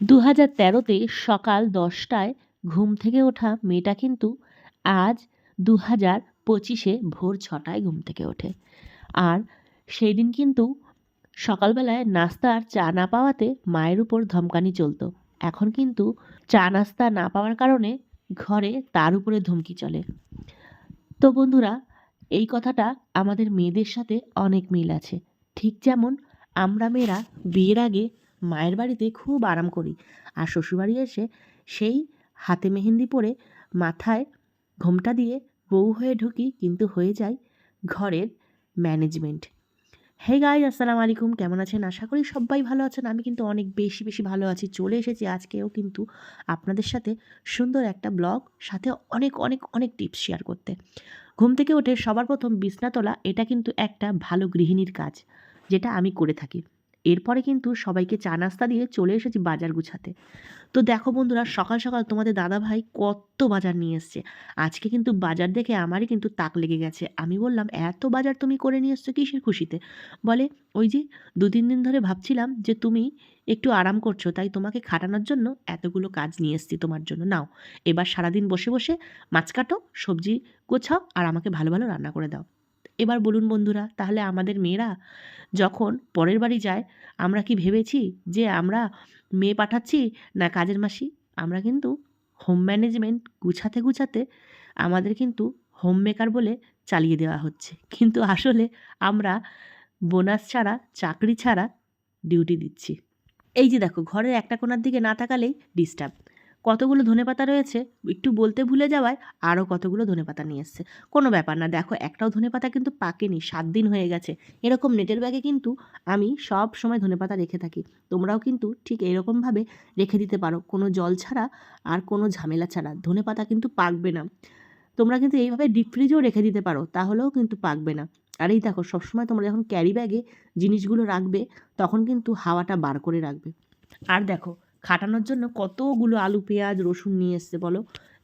দু হাজার তেরোতে সকাল দশটায় ঘুম থেকে ওঠা মেয়েটা কিন্তু আজ দু হাজার পঁচিশে ভোর ছটায় ঘুম থেকে ওঠে। আর সেই দিন কিন্তু সকালবেলায় নাস্তা আর চা না পাওয়াতে মায়ের উপর ধমকানি চলতো। এখন কিন্তু চা নাস্তা না পাওয়ার কারণে ঘরে তার উপরে ধমকি চলে। তো বন্ধুরা, এই কথাটা আমাদের মেয়েদের সাথে অনেক মিল আছে। ঠিক যেমন আমরা মেয়েরা বিয়ের আগে মায়ের বাড়িতে খুব আরাম করি। আর শ্বশুরবাড়ি এসে সেই হাতে মেহেন্দি পরে মাথায় ঘোমটা দিয়ে বউ হয়ে ঢুকি কিন্তু হয়ে যায় ঘরের ম্যানেজমেন্ট। হে গাই আসসালামু আলাইকুম। কেমন আছেন? আশা করি সবাই ভালো আছেন। আমি কিন্তু অনেক বেশি বেশি ভালো আছি। চলে এসেছি আজকেও কিন্তু আপনাদের সাথে সুন্দর একটা ব্লগ, সাথে অনেক অনেক অনেক টিপস শেয়ার করতে। ঘুম থেকে উঠে সবার প্রথম বিছনা তোলা এটা কিন্তু একটা ভালো গৃহিণীর কাজ, যেটা আমি করে থাকি। এরপরে কিন্তু সবাইকে চা নাস্তা দিয়ে চলে এসেছি বাজার গুছাতে। তো দেখো বন্ধুরা, সকাল সকাল তোমাদের দাদা ভাই কত বাজার নিয়ে এসছে। আজকে কিন্তু বাজার দেখে আমারই কিন্তু তাক লেগে গেছে। আমি বললাম, এত বাজার তুমি করে নিয়ে এসছো কিসের খুশিতে? বলে, ওই যে দু তিন দিন ধরে ভাবছিলাম যে তুমি একটু আরাম করছ, তাই তোমাকে খাটানোর জন্য এতগুলো কাজ নিয়ে এসছি তোমার জন্য। নাও, এবার সারাদিন বসে বসে মাছ কাটো, সবজি গোছাও আর আমাকে ভালো ভালো রান্না করে দাও। এবার বলুন বন্ধুরা, তাহলে আমাদের মেয়েরা যখন পরের বাড়ি যায়, আমরা কি ভেবেছি যে আমরা মেয়ে পাঠাচ্ছি না কাজের মাসি? আমরা কিন্তু হোম ম্যানেজমেন্ট গুছাতে গুছাতে আমাদের কিন্তু হোম মেকার বলে চালিয়ে দেওয়া হচ্ছে। কিন্তু আসলে আমরা বোনাস ছাড়া, চাকরি ছাড়া ডিউটি দিচ্ছি। এই যে দেখো, ঘরের একটা কোণার দিকে না তাকালেই ডিস্টার্ব কতগুলো ধনেপাতা রয়েছে? একটু বলতে ভুলে যাওয়ায় আরও কতগুলো ধনেপাতা নিয়ে এসছে। কোনো ব্যাপার না, দেখো একটাও ধনেপাতা কিন্তু পাকেনি, সাত দিন হয়ে গেছে। এরকম নেটের ব্যাগে কিন্তু আমি সব সময় ধনেপাতা রেখে থাকি। তোমরাও কিন্তু ঠিক এরকমভাবে রেখে দিতে পারো। কোনো জল ছাড়া আর কোনো ঝামেলা ছাড়া ধনেপাতা কিন্তু পাকবে না। তোমরা কিন্তু এইভাবে ডিপ ফ্রিজেও রেখে দিতে পারো, তাহলেও কিন্তু পাকবে না। আর এই দেখো, সবসময় তোমরা যখন ক্যারি ব্যাগে জিনিসগুলো রাখবে, তখন কিন্তু হাওয়াটা বার করে রাখবে। আর দেখো খাটানোর জন্য কতগুলো আলু, পেঁয়াজ, রসুন নিয়ে এসছে বলো?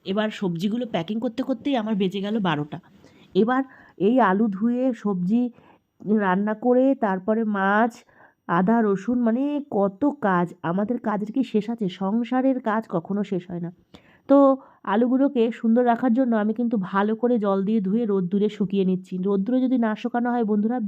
এবার সবজিগুলো প্যাকিং করতে করতেই আমার বেজে গেল বারোটা। এবার এই আলু ধুয়ে সবজি রান্না করে তারপরে মাছ, আদা, রসুন মানে কত কাজ। আমাদের কাজের কি শেষ আছে? সংসারের কাজ কখনো শেষ হয় না। তো আলুগুলোকে সুন্দর রাখার জন্য আমি কিন্তু ভালো করে জল দিয়ে ধুয়ে রোদ্দুরে শুকিয়ে নিচ্ছি। রোদ্দুরে যদি না শুকানো হয় বন্ধুরা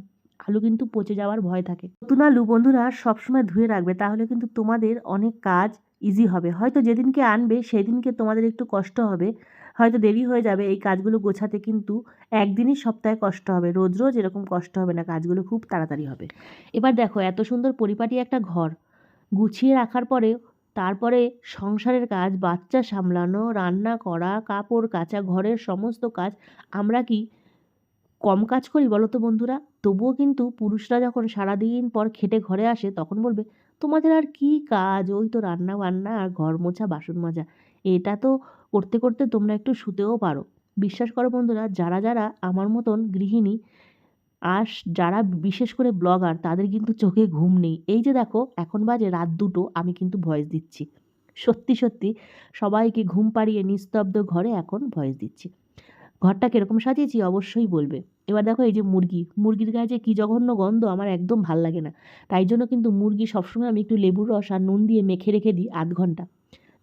আলু কিন্তু পচে যাওয়ার ভয় থাকে। নতুন আলু বন্ধুরা সবসময় ধুয়ে রাখবে, তাহলে কিন্তু তোমাদের অনেক কাজ ইজি হবে। হয়তো যেদিনকে আনবে, সেদিনকে তোমাদের একটু কষ্ট হবে। হয়তো দেরি হয়ে যাবে, এই কাজগুলো গোছাতে কিন্তু একদিনই সপ্তাহে কষ্ট হবে। রোজ রোজ এরকম কষ্ট হবে না, কাজগুলো খুব তাড়াতাড়ি হবে। এবার দেখো, এত সুন্দর পরিপাটি একটা ঘর। গুছিয়ে রাখার পরে, তারপরে সংসারের কাজ, বাচ্চা সামলানো, রান্না করা, কাপড় কাচা, ঘরের সমস্ত কাজ, আমরা কি কম কাজ করি বলো তো বন্ধুরা? তবুও কিন্তু পুরুষরা যখন সারাদিন পর খেটে ঘরে আসে, তখন বলবে, তোমাদের আর কি কাজ? ওই তো রান্না বান্না আর ঘর মোছা বাসন মাজা। এটা তো করতে করতে তোমরা একটু শুতেও পারো। বিশ্বাস করো বন্ধুরা, যারা যারা আমার মতন গৃহিণী আর যারা বিশেষ করে ব্লগার, তাদের কিন্তু চোখে ঘুম নেই। এই যে দেখো, এখন বাজে রাত দুটো, আমি কিন্তু ভয়েস দিচ্ছি। সত্যি সত্যি, সবাইকে ঘুম পাড়িয়ে নিস্তব্ধ ঘরে এখন ভয়েস দিচ্ছি। ঘরটা কীরকম সাজিয়েছি? অবশ্যই বলবে। এবার দেখো এই যে মুরগি, মুরগির গায়ে যে কী জঘন্য গন্ধ আমার একদম ভালো লাগে না। তাই জন্য কিন্তু মুরগি সবসময় আমি একটু লেবুর রস আর নুন দিয়ে মেখে রেখে দিই আধ ঘণ্টা।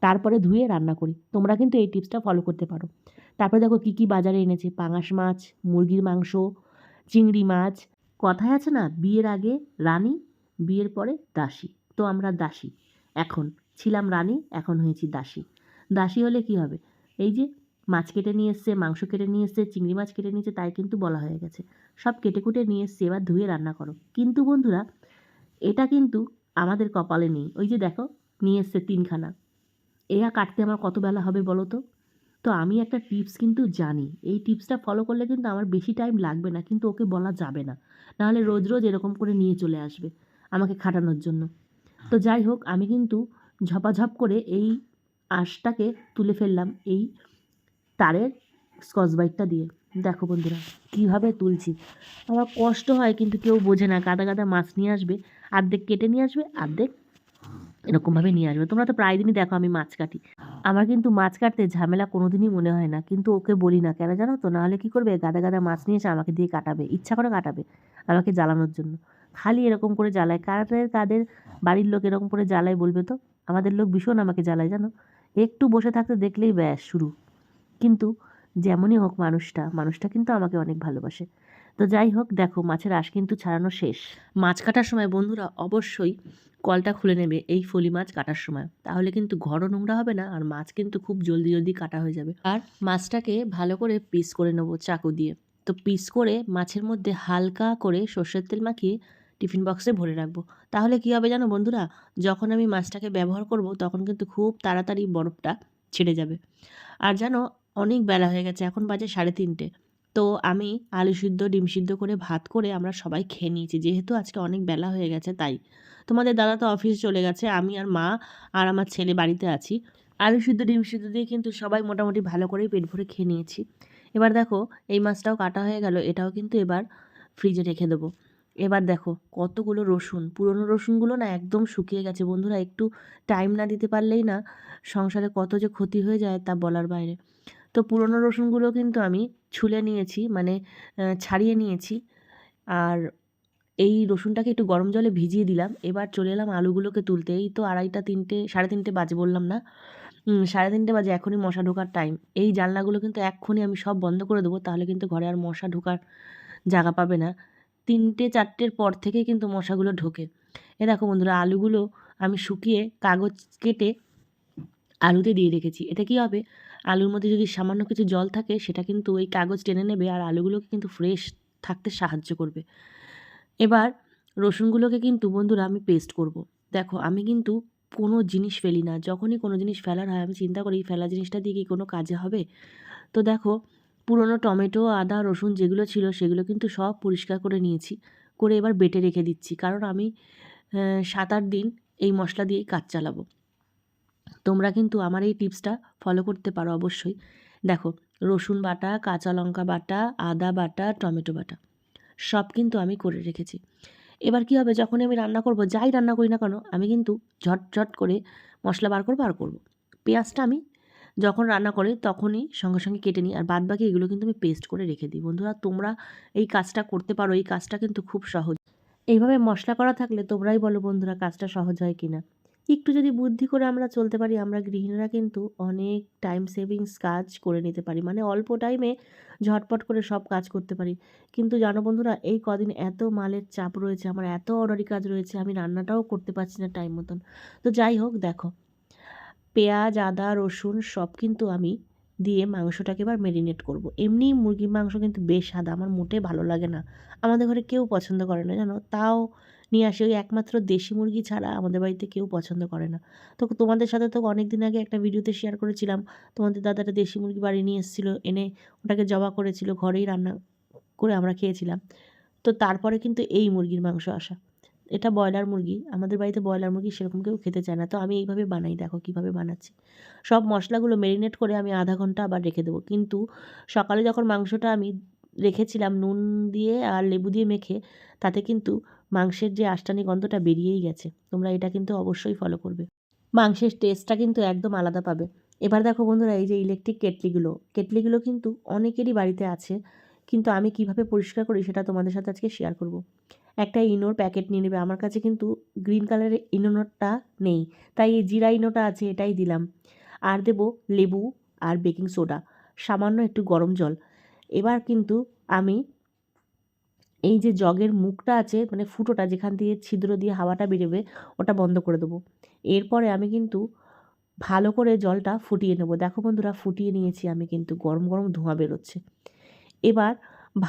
তারপরে ধুয়ে রান্না করি। তোমরা কিন্তু এই টিপসটা ফলো করতে পারো। তারপরে দেখো কী কী বাজারে এনেছে? পাঙাশ মাছ, মুরগির মাংস, চিংড়ি মাছ। কথায় আছে না, বিয়ের আগে রানী, বিয়ের পরে দাসী। তো আমরা দাসী। এখন ছিলাম রানী, এখন হয়েছি দাসী। দাসী হলে কি হবে? এই যে মাছ কেটে নিয়ে এসছে, মাংস কেটে নিয়ে এসছে, চিংড়ি মাছ কেটে নিয়েছে, তাই কিন্তু বলা হয়ে গেছে। সব কেটে কুটে নিয়ে এসছে, এবার ধুয়ে রান্না করো। কিন্তু বন্ধুরা, এটা কিন্তু আমাদের কপালে নেই। ওই যে দেখো, নিয়ে এসছে তিনখানা। এরা কাটতে আমার কত বেলা হবে বলো তো? তো আমি একটা টিপস কিন্তু জানি। এই টিপসটা ফলো করলে কিন্তু আমার বেশি টাইম লাগবে না, কিন্তু ওকে বলা যাবে না। নাহলে রোজ রোজ এরকম করে নিয়ে চলে আসবে আমাকে খাটানোর জন্য। তো যাই হোক, আমি কিন্তু ঝপাঝপ করে এই আঁশটাকে তুলে ফেললাম, এই তারের স্কচ বাইটটা দিয়ে। দেখো বন্ধুরা, কীভাবে তুলছি। আমার কষ্ট হয় কিন্তু কেউ বোঝে না গাদা গাদা মাছ নিয়ে আসবে, আর্ধেক কেটে নিয়ে আসবে, আর্ধেক এরকমভাবে নিয়ে আসবে। তোমরা তো প্রায় দিনই দেখো আমি মাছ কাটি। আমার কিন্তু মাছ কাটতে ঝামেলা কোনো দিনই মনে হয় না, কিন্তু ওকে বলি না, কেন জানো তো? নাহলে কী করবে? গাদা গাদা মাছ নিয়ে এসে আমাকে দিয়ে কাটাবে, ইচ্ছা করে কাটাবে আমাকে জ্বালানোর জন্য। খালি এরকম করে জ্বালায়। কাদের কাদের বাড়ির লোক এরকম করে জ্বালায় বলবে তো? আমাদের লোক ভীষণ আমাকে জ্বালায়, জানো? একটু বসে থাকতে দেখলেই ব্যাস, শুরু। যেমনই হোক মানুষটা মানুষটা কিন্তু আমাকে অনেক ভালোবাসে। তো যাই হোক, দেখো মাছের আঁশ কিন্তু ছাড়ানো শেষ। মাছ কাটার সময় বন্ধুরা অবশ্যই কলটা খুলে নেবে এই ফলি মাছ কাটার সময়। তাহলে কিন্তু ঘরও নোংরা হবে না, আর মাছ কিন্তু খুব জলদি জলদি কাটা হয়ে যাবে। আর মাছটাকে ভালো করে পিস করে নেব চাকু দিয়ে। তো পিস করে মাছের মধ্যে হালকা করে সর্ষের তেল মাখিয়ে টিফিন বক্সে ভরে রাখব। তাহলে কী হবে জানো বন্ধুরা? যখন আমি মাছটাকে ব্যবহার করব, তখন কিন্তু খুব তাড়াতাড়ি বরফটা ছেড়ে যাবে। আর জানো অনেক বেলা হয়ে গেছে, এখন বাজে সাড়ে তিনটে। তো আমি আলু সিদ্ধ, ডিম সিদ্ধ করে ভাত করে আমরা সবাই খেয়ে নিয়েছি, যেহেতু আজকে অনেক বেলা হয়ে গেছে তাই। তোমাদের দাদা তো অফিস চলে গেছে, আমি আর মা আর আমার ছেলে বাড়িতে আছি। আলু সিদ্ধ, ডিম সিদ্ধ দিয়ে কিন্তু সবাই মোটামুটি ভালো করেই পেট ভরে খেয়ে নিয়েছি। এবার দেখো, এই মাছটাও কাটা হয়ে গেল, এটাও কিন্তু এবার ফ্রিজে রেখে দেবো। এবার দেখো, কতগুলো রসুন, পুরনো রসুনগুলো না একদম শুকিয়ে গেছে। বন্ধুরা, একটু টাইম না দিতে পারলেই না সংসারে কত যে ক্ষতি হয়ে যায় তা বলার বাইরে। তো পুরনো রসুনগুলো কিন্তু আমি ছুলে নিয়েছি মানে ছাড়িয়ে নিয়েছি। আর এই রসুনটাকে একটু গরম জলে ভিজিয়ে দিলাম। এবার চলে এলাম আলুগুলোকে তুলতে। এই তো আড়াইটা তিনটে, সাড়ে তিনটে বাজে বললাম না? সাড়ে তিনটে বাজে, এখনই মশা ঢোকার টাইম এই জানলাগুলো কিন্তু এক্ষুনি আমি সব বন্ধ করে দেবো, তাহলে কিন্তু ঘরে আর মশা ঢোকার জায়গা পাবে না। তিনটে চারটের পর থেকে কিন্তু মশাগুলো ঢোকে। এ দেখো বন্ধুরা, আলুগুলো আমি শুকিয়ে কাগজ কেটে আলুতে দিয়ে রেখেছি। এতে কী হবে? আলুর মধ্যে যদি সামান্য কিছু জল থাকে, সেটা কিন্তু ওই কাগজ টেনে নেবে আর আলুগুলোকে কিন্তু ফ্রেশ থাকতে সাহায্য করবে। এবার রসুনগুলোকে কিন্তু বন্ধুরা আমি পেস্ট করব। দেখো, আমি কিন্তু কোনো জিনিস ফেলি না। যখনই কোনো জিনিস ফেলার হয়, আমি চিন্তা করি ফেলা জিনিসটা দিয়ে কি কোনো কাজে হবে? তো দেখো, পুরনো টমেটো, আদা, রসুন যেগুলো ছিল, সেগুলো কিন্তু সব পরিষ্কার করে নিয়েছি। করে এবার বেটে রেখে দিচ্ছি। কারণ আমি সাত আট দিন এই মশলা দিয়েই কাজ চালাবো। তোমরা কিন্তু আমার এই টিপসটা ফলো করতে পারো অবশ্যই। দেখো, রসুন বাটা, কাঁচা লঙ্কা বাটা, আদা বাটা, টমেটো বাটা, সব কিন্তু আমি করে রেখেছি। এবার কি হবে, যখনই আমি রান্না করব, যাই রান্না করি না কেন, আমি কিন্তু ঝটঝট করে মশলা বার করব আর করব। পেঁয়াজটা আমি যখন রান্না করে তখনই সঙ্গে সঙ্গে কেটে নিই, আর বাদ বাকি এগুলো কিন্তু আমি পেস্ট করে রেখে দিই। বন্ধুরা, তোমরা এই কাজটা করতে পারো, এই কাজটা কিন্তু খুব সহজ। এইভাবে মশলা করা থাকলে তোমরাই বলো বন্ধুরা, কাজটা সহজ হয় কি না একটু যদি বুদ্ধি করে আমরা চলতে পারি, আমরা গৃহিণীরা কিন্তু অনেক টাইম সেভিংস কাজ করে নিতে পারি। মানে অল্প টাইমে ঝটপট করে সব কাজ করতে পারি। কিন্তু জানো বন্ধুরা, এই কদিন এত মালের চাপ রয়েছে, আমার এত অর্ডারি কাজ রয়েছে, আমি রান্নাটাও করতে পারছি না টাইম মতন। তো যাই হোক, দেখো, পেঁয়াজ, আদা, রসুন সব কিন্তু আমি দিয়ে মাংসটাকে এবার ম্যারিনেট করব। এমনি মুরগির মাংস কিন্তু বেশ সাদা, আমার মোটে ভালো লাগে না। আমাদের ঘরে কেউ পছন্দ করে না, জানো? তাও নিয়ে আসি, ওই একমাত্র দেশি মুরগি ছাড়া আমাদের বাড়িতে কেউ পছন্দ করে না। তো তোমাদের সাথে তো অনেক দিন আগে একটা ভিডিওতে শেয়ার করেছিলাম, তোমাদের দাদাটা দেশি মুরগি বাড়ি নিয়ে এসেছিল, এনে ওটাকে জবা করেছিল, ঘরেই রান্না করে আমরা খেয়েছিলাম। তো তারপরে কিন্তু এই মুরগির মাংস আসা। এটা ব্রয়লার মুরগি, আমাদের বাড়িতে ব্রয়লার মুরগি সেরকম কেউ খেতে চায় না। তো আমি এইভাবে বানাই, দেখো কীভাবে বানাচ্ছি। সব মশলাগুলো ম্যারিনেট করে আমি আধা ঘণ্টা আবার রেখে দেবো। কিন্তু সকালে যখন মাংসটা আমি রেখেছিলাম, নুন দিয়ে আর লেবু দিয়ে মেখে, তাতে কিন্তু মাংসের যে আষ্টানি গন্ধটা বেরিয়েই গেছে। তোমরা এটা কিন্তু অবশ্যই ফলো করবে। মাংসের টেস্টটা কিন্তু একদম আলাদা পাবে। এবার দেখো বন্ধুরা, এই যে ইলেকট্রিক কেটলিগুলো কেটলিগুলো কিন্তু অনেকেরই বাড়িতে আছে, কিন্তু আমি কীভাবে পরিষ্কার করি সেটা তোমাদের সাথে আজকে শেয়ার করব। একটা ইনোর প্যাকেট নিয়ে নেবে। আমার কাছে কিন্তু গ্রিন কালারের ইনোটা নেই, তাই এই জিরা ইনোটা আছে, এটাই দিলাম। আর দেব লেবু আর বেকিং সোডা সামান্য একটু গরম জল। এবার কিন্তু আমি এই যে জগের মুখটা আছে মানে ফুটোটা যেখান দিয়ে ছিদ্র দিয়ে হাওয়াটা বেরোবে, ওটা বন্ধ করে দেবো। এরপরে আমি কিন্তু ভালো করে জলটা ফুটিয়ে নেব। দেখো বন্ধুরা, ফুটিয়ে নিয়েছি আমি কিন্তু, গরম গরম ধোঁয়া বেরোচ্ছে। এবার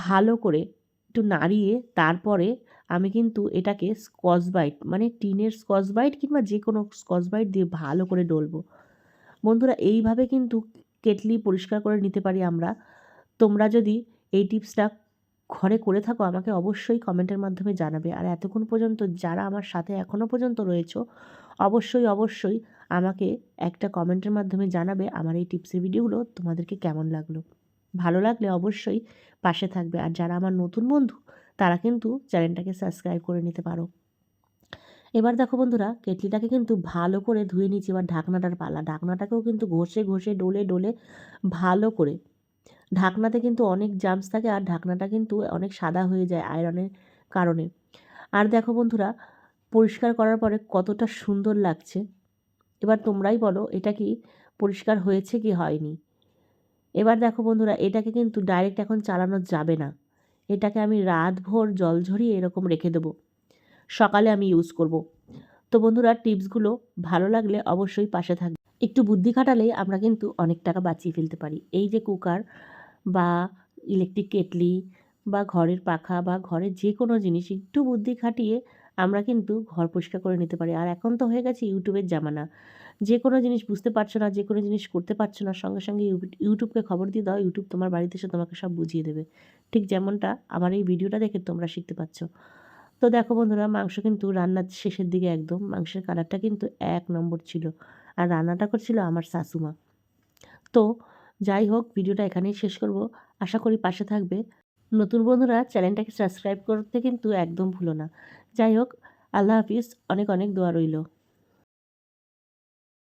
ভালো করে একটু নাড়িয়ে তারপরে আমি কিন্তু এটাকে স্কচ বাইট মানে টিনের স্কচ বাইট কিংবা যে কোনো স্কচ বাইট দিয়ে ভালো করে ডলবো। বন্ধুরা, এইভাবে কিন্তু কেটলি পরিষ্কার করে নিতে পারি আমরা। তোমরা যদি এই টিপসটা ঘরে করে থাকো, আমাকে অবশ্যই কমেন্টের মাধ্যমে জানাবে। আর এতক্ষণ পর্যন্ত যারা আমার সাথে এখনও পর্যন্ত রয়েছে, অবশ্যই অবশ্যই আমাকে একটা কমেন্টের মাধ্যমে জানাবে আমার এই টিপসের ভিডিওগুলো তোমাদেরকে কেমন লাগল। ভালো লাগলে অবশ্যই পাশে থাকবে। আর যারা আমার নতুন বন্ধু, তারা কিন্তু চ্যানেলটাকে সাবস্ক্রাইব করে নিতে পারো। এবার দেখো বন্ধুরা, কেটলিটাকে কিন্তু ভালো করে ধুয়ে নিচ্ছি এবার ঢাকনাটার পালা। ঢাকনাটাকেও কিন্তু ঘষে ঘষে, ডলে ডলে ভালো করে ঢাকনাতে কিন্তু অনেক জামস থাকে আর ঢাকনাটা কিন্তু অনেক সাদা হয়ে যায় আয়রনের কারণে। আর দেখো বন্ধুরা, পরিষ্কার করার পরে কতটা সুন্দর লাগছে। এবার তোমরাই বলো, এটা কি পরিষ্কার হয়েছে কি হয়নি? এবার দেখো বন্ধুরা, এটাকে কিন্তু ডাইরেক্ট এখন চালানো যাবে না। এটাকে আমি রাতভর জল ঝরিয়ে এরকম রেখে দেবো। সকালে আমি ইউজ করব। তো বন্ধুরা টিপসগুলো ভালো লাগলে অবশ্যই পাশে থাকবে একটু বুদ্ধি খাটালেই আমরা কিন্তু অনেক টাকা বাঁচিয়ে ফেলতে পারি। এই যে কুকার বা ইলেকট্রিক কেটলি বা ঘরের পাখা বা ঘরের যে কোনো জিনিস একটু বুদ্ধি খাটিয়ে আমরা কিন্তু ঘর পরিষ্কার করে নিতে পারি। আর এখন তো হয়ে গেছে ইউটিউবের জামানা। যে কোনো জিনিস বুঝতে পারছ না যে কোনো জিনিস করতে পারছ না, সঙ্গে সঙ্গে ইউটিউবকে খবর দিয়ে দাও ইউটিউব তোমার বাড়িতে এসে তোমাকে সব বুঝিয়ে দেবে। ঠিক যেমনটা আমার এই ভিডিওটা দেখে তোমরা শিখতে পারছ। তো দেখো বন্ধুরা, মাংস কিন্তু রান্নার শেষের দিকে একদম। মাংসের কালারটা কিন্তু এক নম্বর ছিল। আর রান্নাটা করছিল আমার শাশুমা। তো যাই হোক, ভিডিওটা এখানেই শেষ করব। আশা করি পাশে থাকবে। নতুন বন্ধুরা, চ্যানেলটাকে সাবস্ক্রাইব করতে কিন্তু একদম ভুলো না। যাই হোক, আল্লাহ হাফিজ, অনেক অনেক দোয়া রইল।